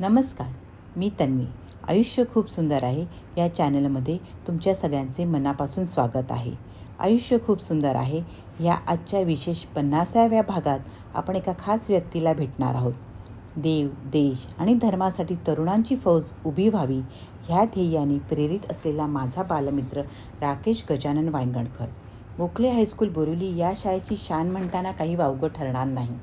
नमस्कार मी तन्वी. आयुष्य खूप सुंदर आहे. या चॅनलमध्ये तुमच्या सगळ्यांचे मनापासून स्वागत आहे. आयुष्य खूप सुंदर आहे. या आजच्या विशेष पन्नासाव्या भागात आपण एका खास व्यक्तीला भेटणार आहोत. देव देश आणि धर्मासाठी तरुणांची फौज उभी व्हावी ह्या ध्येयाने प्रेरित असलेला माझा बालमित्र राकेश गजानन वायंगणकर. गोखले हायस्कूल बोरिवली या शाळेची शान म्हणताना काही वावगं ठरणार नाही.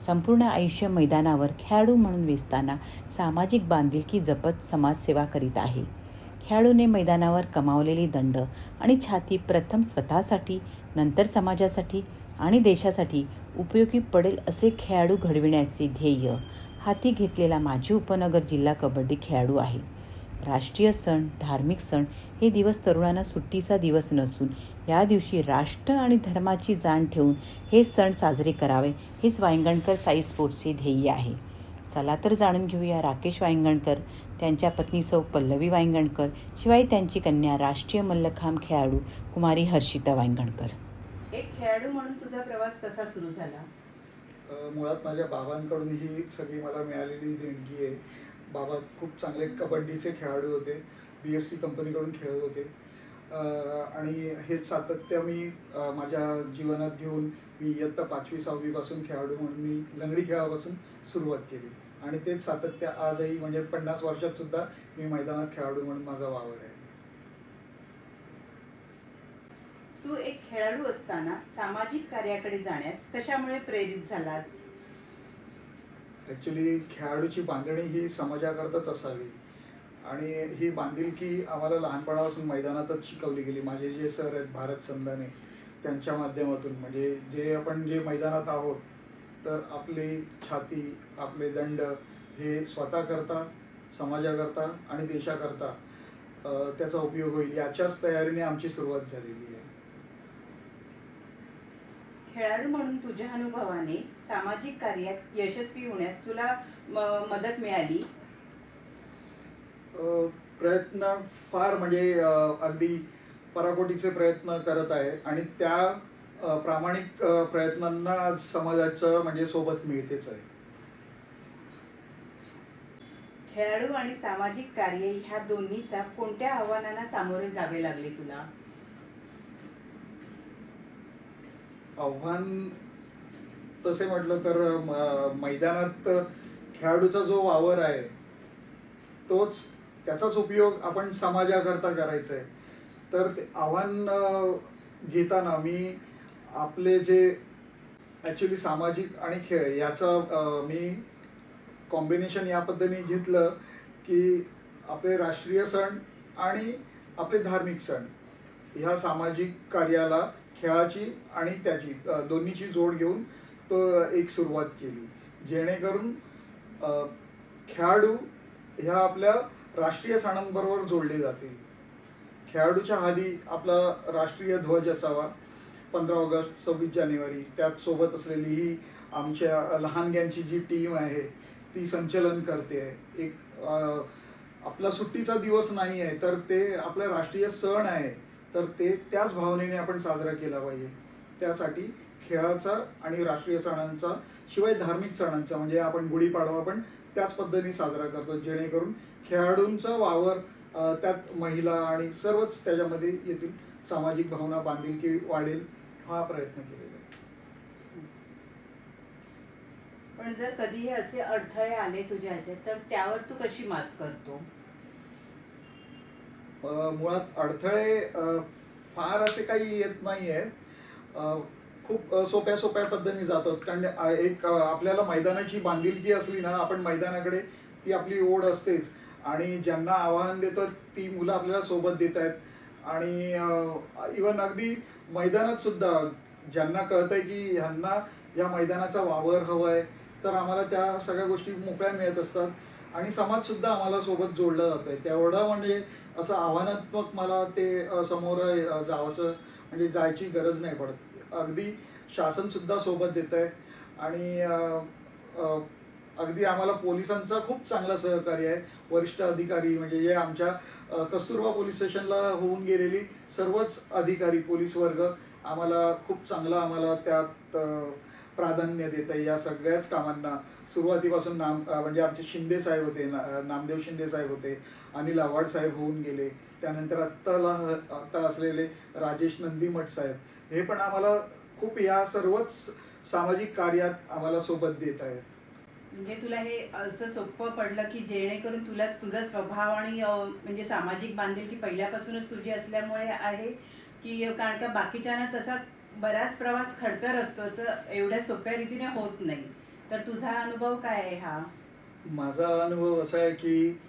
संपूर्ण आयुष्य मैदानावर खेळाडू म्हणून वेचताना सामाजिक बांधिलकी जपत समाजसेवा करीत आहे. खेळाडूने मैदानावर कमावलेली दंड आणि छाती प्रथम स्वतःसाठी नंतर समाजासाठी आणि देशासाठी उपयोगी पडेल असे खेळाडू घडविण्याचे ध्येय हाती घेतलेला माजी उपनगर जिल्हा कबड्डी खेळाडू आहे. राष्ट्रीय सण धार्मिक सण हे दिवस तरुणांना सुट्टीचा दिवस नसून या दिवशी राष्ट्र आणि धर्माची जाण ठेवून हे सण साजरे करावे हेच वांगणकर साई स्पोर्ट्सचे ध्येय आहे. चला तर जाणून घेऊया राकेश वांगणकर त्यांच्या पत्नी सौ पल्लवी वांगणकर शिवाय त्यांची कन्या राष्ट्रीय मल्लखांब खेळाडू कुमारी हर्षिता वांगणकर एक खेळाडू म्हणून तुझा प्रवास कसा सुरू झाला? मुळात माझ्या बाबांकडून ही सगळी मला मिळालेली देणगी आहे. बाबा खूप चांगले कबड्डीचे खेळाडू होते बी एस टी कंपनीकडून खेळत होते. आणि हेच सातत्य मी माझ्या जीवनात घेऊन मी इयत्ता पाचवी सहावीपासून खेळाडू म्हणून मी लंगडी खेळापासून सुरुवात केली. आणि तेच सातत्य आजही म्हणजे पन्नास वर्षात सुद्धा मी मैदानात खेळाडू म्हणून माझा वावर आहे. तू एक खेळाडू असताना सामाजिक कार्याकडे जाण्यास कशामुळे प्रेरित झालास? ॲक्च्युली खेळाडूची बांधणी ही समाजाकरताच असावी. आणि ही बांधिलकी आम्हाला लहानपणापासून मैदानातच शिकवली गेली. माझे जे सर आहेत भारत संधाने त्यांच्या माध्यमातून. म्हणजे जे आपण जे मैदानात आहोत तर आपली छाती आपले दंड हे स्वतःकरता समाजाकरता आणि देशाकरता त्याचा उपयोग होईल. याच्याच तयारीने आमची सुरुवात झालेली आहे. खेळाडू म्हणून तुझ्या अनुभवाने सामाजिक कार्यात यशस्वी होण्यास तुला मदत मिळाली? प्रयत्न फार म्हणजे अगदी पराकोटीचे प्रयत्न करत आहे आणि त्या प्रामाणिक प्रयत्नांना समाजाचं म्हणजे सोबत मिळतेच आहे. खेळाडू आणि सामाजिक कार्य ह्या दोन्हीचा कोणत्या आव्हानांना सामोरे जावे लागले तुला? आव्हान तसे म्हटलं तर मैदानात खेळाडूचा जो वावर आहे तोच त्याचाच उपयोग आपण समाजाकरता करायचा आहे. तर ते आव्हान घेताना मी आपले जे ॲक्च्युली सामाजिक आणि खेळ याचं मी कॉम्बिनेशन या पद्धतीने घेतलं की आपले राष्ट्रीय सण आणि आपले धार्मिक सण ह्या सामाजिक कार्याला खेळाची आणि त्याची दोन्हीची जोड घेऊन तो एक सुरुवात केली. जेणेकरून खेळाडू ह्या आपल्या राष्ट्रीय सणांबरोबर जोडले जातील. खेळाडूच्या आधी आपला राष्ट्रीय ध्वज असावा. पंधरा ऑगस्ट सव्वीस जानेवारी त्यात सोबत असलेली ही आमच्या लहानग्यांची जी टीम आहे ती संचलन करते. एक आपला सुट्टीचा दिवस नाही आहे तर ते आपला राष्ट्रीय सण आहे. तर ते त्याच भावनेने आपण साजरा केला पाहिजे. त्यासाठी खेळाचा आणि राष्ट्रीय सणांचा शिवाय धार्मिक सणांचा म्हणजे आपण गुढीपाडवा पण त्याच पद्धतीने साजरा करतो जेणेकरून खेळाडूंचा वावर त्यात महिला आणि सर्वच त्याच्यामध्ये येतील सामाजिक भावना बांधिलकी वाढेल हा प्रयत्न केलेला आहे. पण जर कधी असे अडथळे आले तुझ्या ह्याच्यात तर त्यावर तू कशी मात करतो? मुळात अडथळे फार असे काही येत नाही आहेत खूप सोप्या सोप्या पद्धतीने जातात कारण एक आपल्याला मैदानाची बांधिलकी असली ना आपण मैदानाकडे ती आपली ओढ असतेच. आणि ज्यांना आव्हान देतो ती मुलं आपल्याला सोबत देत आहेत. आणि इवन अगदी मैदानात सुद्धा ज्यांना कळतंय की ह्यांना या मैदानाचा वावर हवा आहे तर आम्हाला त्या सगळ्या गोष्टी मोकळ्या मिळत असतात. आणि समाज सुद्धा आम्हाला सोबत जोडला जातोय. तेवढं म्हणजे असं आव्हानात्मक मला ते समोर जावंसं म्हणजे जायची गरज नाही पडत. अगदी शासन सुद्धा सोबत देत आहे आणि अगदी आम्हाला पोलिसांचा खूप चांगला सहकार्य आहे. वरिष्ठ अधिकारी म्हणजे जे आमच्या कस्तुरबा पोलीस स्टेशनला होऊन गेलेली सर्वच अधिकारी पोलीस वर्ग आम्हाला खूप चांगला आम्हाला त्यात प्राधान्य देत आहे या सगळ्याच कामांना. सुरुवातीपासून नाम म्हणजे आमचे शिंदे साहेब होते ना- नामदेव शिंदे साहेब होते अनिल आव्हाड साहेब होऊन गेले. त्यानंतर आत्ताला आत्ता असलेले राजेश नंदीमठ साहेब. हे पण आम्हाला खूप या सर्वच सामाजिक कार्यात आम्हाला सोबत देत आहेत. म्हणजे तुला हे असं सोपं पडलं की जेणेकरून तुला तुझा स्वभाव आणि म्हणजे सामाजिक बांधिलकी पहिल्यापासूनच तुझी असल्यामुळे आहे की कारण का बाकीच्यांना तसा बराच प्रवास खडतर असतो असं एवढ्या सोप्या रीतीने होत नाही. तर तुझा अनुभव काय आहे हा? माझा अनुभव असा आहे की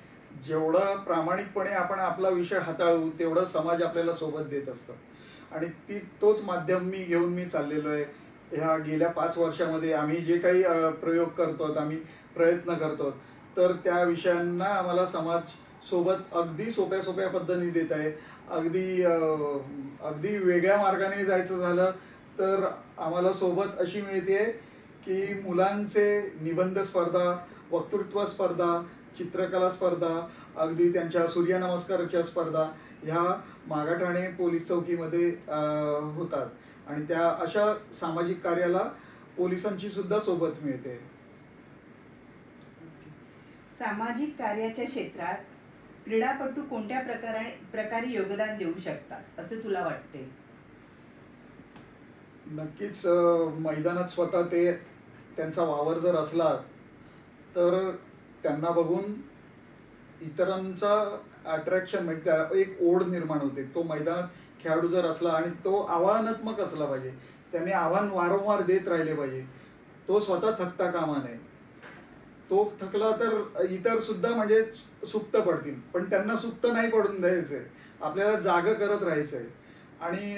जेवढा प्रामाणिकपणे आपण आपला विषय हाताळू तेवढा समाज आपल्याला सोबत देत असतो. आणि ती तोच माध्यम मी घेऊन मी चाललेलो आहे. ह्या गेल्या पाच वर्षामध्ये आम्ही जे काही प्रयोग करतो आम्ही प्रयत्न करतो तर त्या विषयांना आम्हाला समाज सोबत अगदी सोप्या सोप्या पद्धतीने देत आहे. अगदी अगदी वेगळ्या मार्गाने जायचं झालं तर आम्हाला सोबत अशी मिळते की मुलांचे निबंध स्पर्धा वक्तृत्व स्पर्धा चित्रकला स्पर्धा अगदी त्यांच्या सूर्यनमस्काराच्या स्पर्धा ह्या मागाठाणे पोलीस चौकीमध्ये होतात. आणि त्या अशा सामाजिक कार्याला पोलिसांची सुद्धा सोबत मिळते. सामाजिक कार्याच्या क्षेत्रात क्रीडापटू कोणत्या प्रकारे प्रकारे योगदान देऊ शकतात? असे तुला वाटते नक्कीच मैदानात स्वतः ते त्यांचा वावर जर असला तर त्यांना बघून इतरांचा अट्रॅक्शन म्हणजे एक ओढ निर्माण होते. तो मैदानात खेळाडू जर असला आणि तो आव्हानात्मक असला पाहिजे त्याने आव्हान वारंवार देत राहिले पाहिजे तो स्वतः थकता कामा नये. तो थकला तर इतर सुद्धा म्हणजे सुप्त पडतील. पण त्यांना सुप्त नाही पडून द्यायचंय. आपल्याला जाग करत राहायचंय. आणि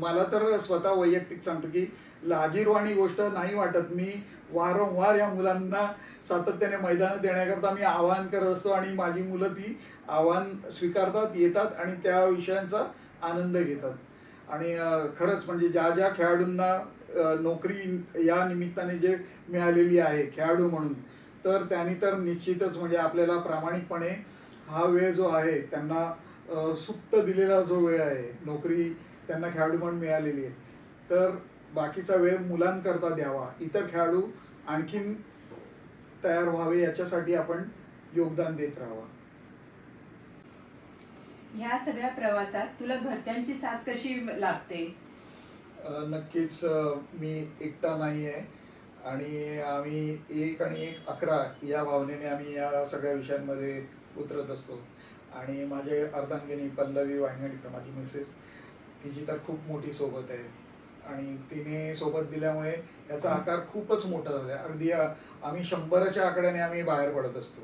मला तर स्वतः वैयक्तिक सांगतो की लाजीरवाणी गोष्ट नाही वाटत. मी वारंवार या मुलांना सातत्याने मैदान देण्याकरता मी आवाहन करत असतो आणि माझी मुलं ती आव्हान स्वीकारतात येतात आणि त्या विषयांचा आनंद घेतात. आणि खरंच म्हणजे ज्या ज्या खेळाडूंना नोकरी या निमित्ताने जे मिळालेली आहे खेळाडू म्हणून तर त्यांनी तर निश्चितच म्हणजे आपल्याला प्रामाणिकपणे हा वेळ जो आहे त्यांना सुप्त दिलेला जो वेळ आहे नोकरी त्यांना खेळाडू म्हणून मिळालेली आहे. तर बाकीचा वेळ मुलांकरता द्यावा इतर खेळाडू आणखीन तयार व्हावे याच्यासाठी आपण योगदान देत राहावं. ह्या सगळ्या प्रवासात तुला घरच्यांची साथ कशी लागते? नक्कीच मी एकटा नाही आहे आणि आम्ही एक आणि एक अकरा या भावनेने आम्ही या सगळ्या विषयांमध्ये उतरत असतो. आणि माझे अर्धांगिनी पल्लवी वांगणकर माझी मिसेस तिची तर खूप मोठी सोबत आहे. आणि तिने सोबत दिल्यामुळे याचा आकार खूपच मोठा झाला आहे अगदी आम्ही शंभराच्या आकड्याने आम्ही बाहेर पडत असतो.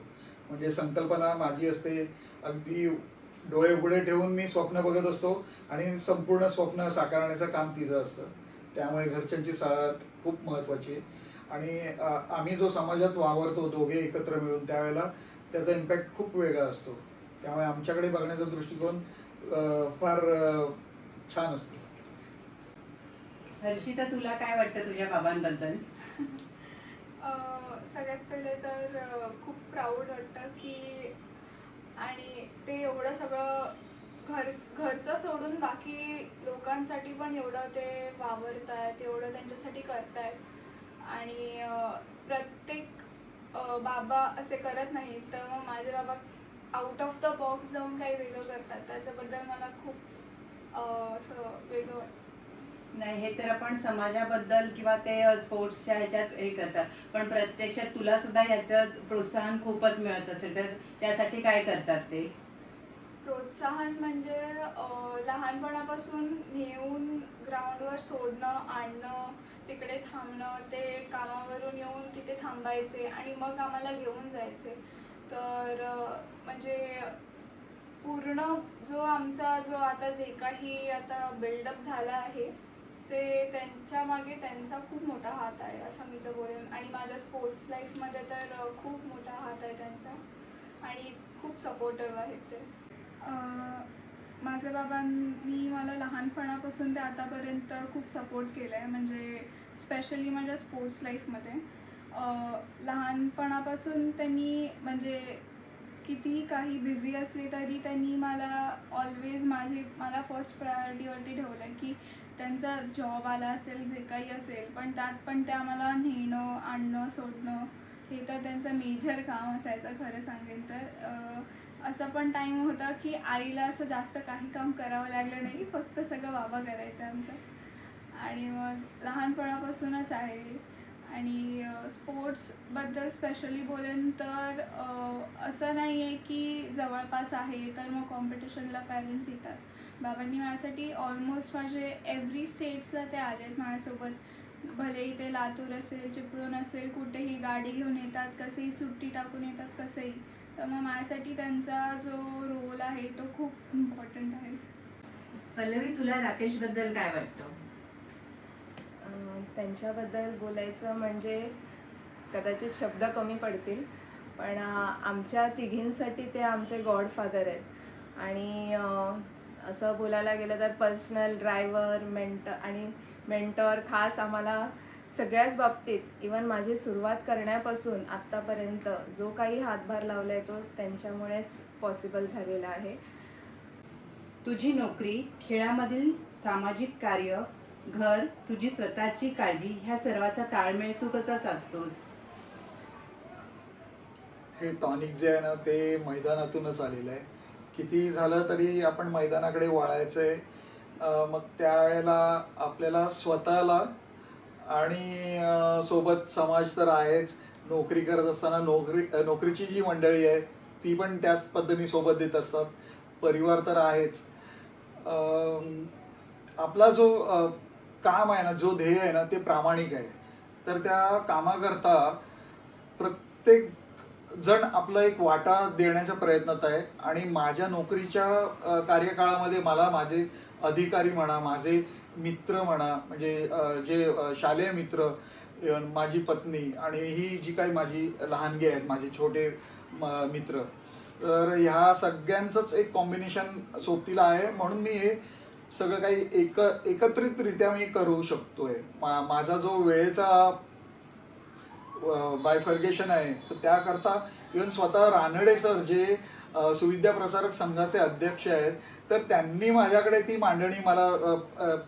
म्हणजे संकल्पना माझी असते अगदी डोळे उघडे ठेवून मी स्वप्न बघत असतो आणि संपूर्ण स्वप्न साकारण्याचं काम तिचं असतं. त्यामुळे घरच्यांची साथ खूप महत्त्वाची आहे. आणि आम्ही जो समाजात वावरतो दोघे एकत्र मिळून त्यावेळेला त्याचा इम्पॅक्ट खूप वेगळा असतो. त्यामुळे आमच्याकडे बघण्याचा दृष्टिकोन फार छान असतो. हर्षिता तुला काय वाटतं तुझ्या बाबांबद्दल? सगळ्यात पहिले तर खूप प्राऊड वाटतं की आणि ते एवढं सगळं घर घरचं सोडून बाकी लोकांसाठी पण एवढं ते वावरत आहेत एवढं त्यांच्यासाठी करतायत. आणि प्रत्येक बाबा असे करत नाहीत तर मग माझे बाबा आउट ऑफ द बॉक्स जाऊन काही वेगळं करतात. त्याच्याबद्दल मला खूप असं वेगळं वाटतं. नाही हे तर आपण समाजाबद्दल किंवा ते स्पोर्ट्सच्या ह्याच्यात हे करतात. पण प्रत्यक्षात तुला सुद्धा ह्याचं प्रोत्साहन खूपच मिळत असेल तर त्यासाठी काय करतात ते? प्रोत्साहन म्हणजे लहानपणापासून नेऊन ग्राउंडवर सोडणं आणणं तिकडे थांबणं ते कामावरून येऊन तिथे थांबायचे आणि मग आम्हाला घेऊन जायचे. तर म्हणजे पूर्ण जो आमचा जो आता जे काही आता बिल्डअप झाला आहे ते त्यांच्या मागे त्यांचा खूप मोठा हात आहे असं मी तर बोलेन. आणि माझ्या स्पोर्ट्स लाईफमध्ये तर खूप मोठा हात आहे त्यांचा. आणि खूप सपोर्टिव्ह आहेत ते. माझ्या बाबांनी मला लहानपणापासून ते आतापर्यंत खूप सपोर्ट केला आहे म्हणजे स्पेशली माझ्या स्पोर्ट्स लाईफमध्ये लहानपणापासून त्यांनी म्हणजे कितीही काही बिझी असली तरी त्यांनी मला ऑलवेज माझी मला फर्स्ट प्रायोरिटीवरती ठेवलं आहे की त्यांचा जॉब आला असेल जे काही असेल पण त्यात पण ते आम्हाला नेणं आणणं सोडणं हे तर त्यांचं मेजर काम असायचं खरं सांगेन तर. असं पण टाईम होता की आईला असं जास्त काही काम करावं लागलं नाही फक्त सगळं बाबा करायचं आमचं. आणि मग लहानपणापासूनच आहे. आणि स्पोर्ट्सबद्दल स्पेशली बोलेन तर असं नाही आहे की जवळपास आहे तर मग कॉम्पिटिशनला पॅरेंट्स येतात. बाबांनी माझ्यासाठी ऑलमोस्ट माझे एव्हरी स्टेट्सला ते आलेत माझ्यासोबत. भलेही ते लातूर असेल चिपळूण असेल कुठेही गाडी घेऊन येतात कसेही सुट्टी टाकून येतात कसंही. तर मग माझ्यासाठी त्यांचा जो रोल आहे तो खूप इम्पॉर्टंट आहे. पल्लवी तुला राकेशबद्दल काय वाटतं? अं, त्यांच्याबद्दल बोलायचं म्हणजे कदाचित शब्द कमी पडतील पण आमच्या तिघींसाठी ते आमचे गॉडफादर आहेत. आणि अं, असं बोलायला गेलं तर पर्सनल ड्रायव्हर मेंट आणि मेंटॉर खास आम्हाला सगळ्याच बाबतीत इवन माझी सुरुवात करण्यापासून आत्तापर्यंत जो काही हातभार लावला आहे तो त्यांच्यामुळेच पॉसिबल झालेला आहे. तुझी नोकरी खेळामधील सामाजिक कार्य घर तुझी स्वतःची काळजी ह्या सर्वाचा ताळमेळ तू कसा साधतोस? हे टॉनिक जे आहे ना ते मैदानातूनच आलेलं आहे. किती झालं तरी आपण मैदानाकडे वळायचंय. मग त्यावेळेला आपल्याला स्वतःला आणि सोबत समाज तर आहेच. नोकरी करत असताना नोकरी नोकरीची जी मंडळी आहे ती पण त्याच पद्धतीने सोबत देत असतात. परिवार तर आहेच. आपला जो काम आहे ना जो ध्येय आहे ना ते प्रामाणिक आहे. तर त्या कामाकरता प्रत्येक जण आपला एक वाटा देण्याच्या प्रयत्नात आहे. आणि माझ्या नोकरीच्या कार्यकाळामध्ये मला माझे अधिकारी म्हणा माझे मित्र म्हणा म्हणजे जे शालेय मित्र माझी पत्नी आणि ही जी काही माझी लहानगी आहेत माझे छोटे म- मित्र तर ह्या सगळ्यांचंच एक कॉम्बिनेशन सोबतीला आहे. म्हणून मी हे सगळं काही एक एकत्रितरित्या मी करू शकतोय. मा माझा जो वेळेचा बायफर्गेशन आहे. तर त्याकरता इवन स्वतः रानडे सर जे सुविद्या प्रसारक संघाचे अध्यक्ष आहेत तर त्यांनी माझ्याकडे ती मांडणी मला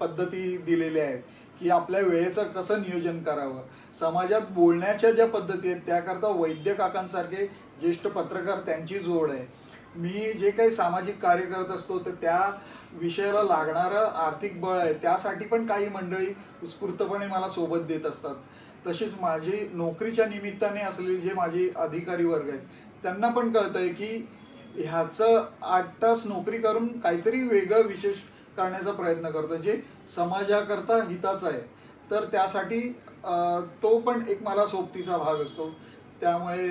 पद्धती दिलेल्या आहेत की आपल्या वेळेचं कसं नियोजन करावं. समाजात बोलण्याच्या ज्या पद्धती आहेत त्याकरता वैद्य काकांसारखे ज्येष्ठ पत्रकार त्यांची जोड आहे. मी जे काही सामाजिक कार्य करत असतो तर त्या विषयाला लागणारं आर्थिक बळ आहे त्यासाठी पण काही मंडळी उत्स्फूर्तपणे मला सोबत देत असतात. तशीच माझी नोकरीच्या निमित्ताने असलेली जे माझे अधिकारी वर्ग आहेत त्यांना पण कळतंय की ह्याचं आठ तास नोकरी करून काहीतरी वेगळं विशेष करण्याचा प्रयत्न करतो जे समाजाकरता हिताचं आहे. तर त्यासाठी तो पण एक मला सोबतीचा भाग असतो. त्यामुळे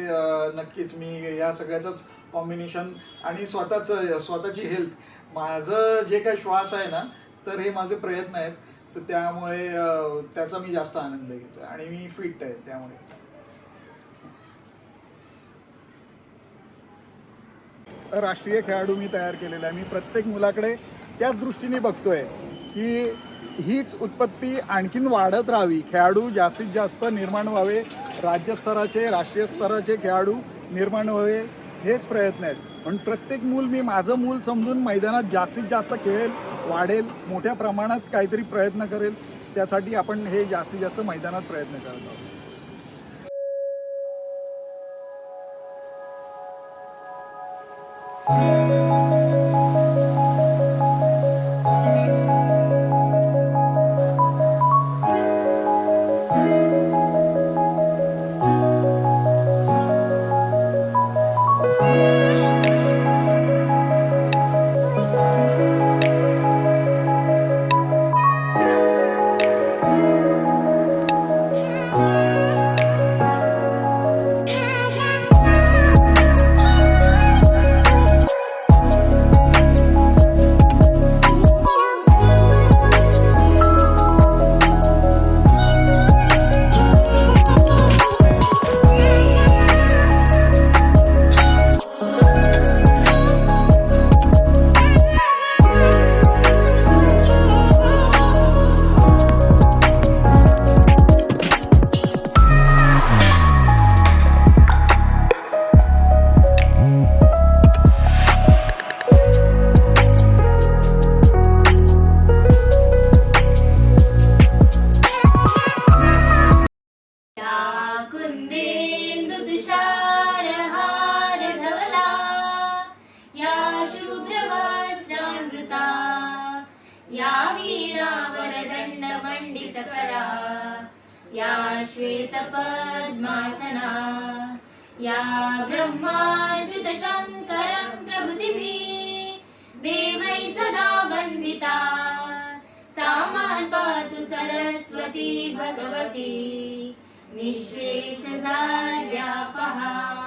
नक्कीच मी या सगळ्याचंच कॉम्बिनेशन आणि स्वतःचं स्वतःची हेल्थ माझं जे काही श्वास आहे ना तर हे माझे प्रयत्न आहेत. तर त्यामुळे त्याचा मी जास्त आनंद घेतो आणि मी फिट आहे त्यामुळे. राष्ट्रीय खेळाडू मी तयार केलेला आहे. मी प्रत्येक मुलाकडे त्याच दृष्टीने बघतोय की हीच उत्पत्ती आणखीन वाढत राहावी. खेळाडू जास्तीत जास्त निर्माण व्हावे. राज्यस्तराचे राष्ट्रीय स्तराचे खेळाडू निर्माण व्हावे हेच प्रयत्न आहेत. पण प्रत्येक मूल मी माझं मूल समजून मैदानात जास्तीत जास्त खेळेल वाढेल मोठ्या प्रमाणात काहीतरी प्रयत्न करेल त्यासाठी आपण हे जास्तीत जास्त मैदानात प्रयत्न करत आहोत श्वेतपद्मासना या ब्रह्माच्युतशङ्करं प्रभृतिभिः देवै सदा वन्दिता। सा मान् पातु सरस्वती भगवती। निःशेषजाड्यापहा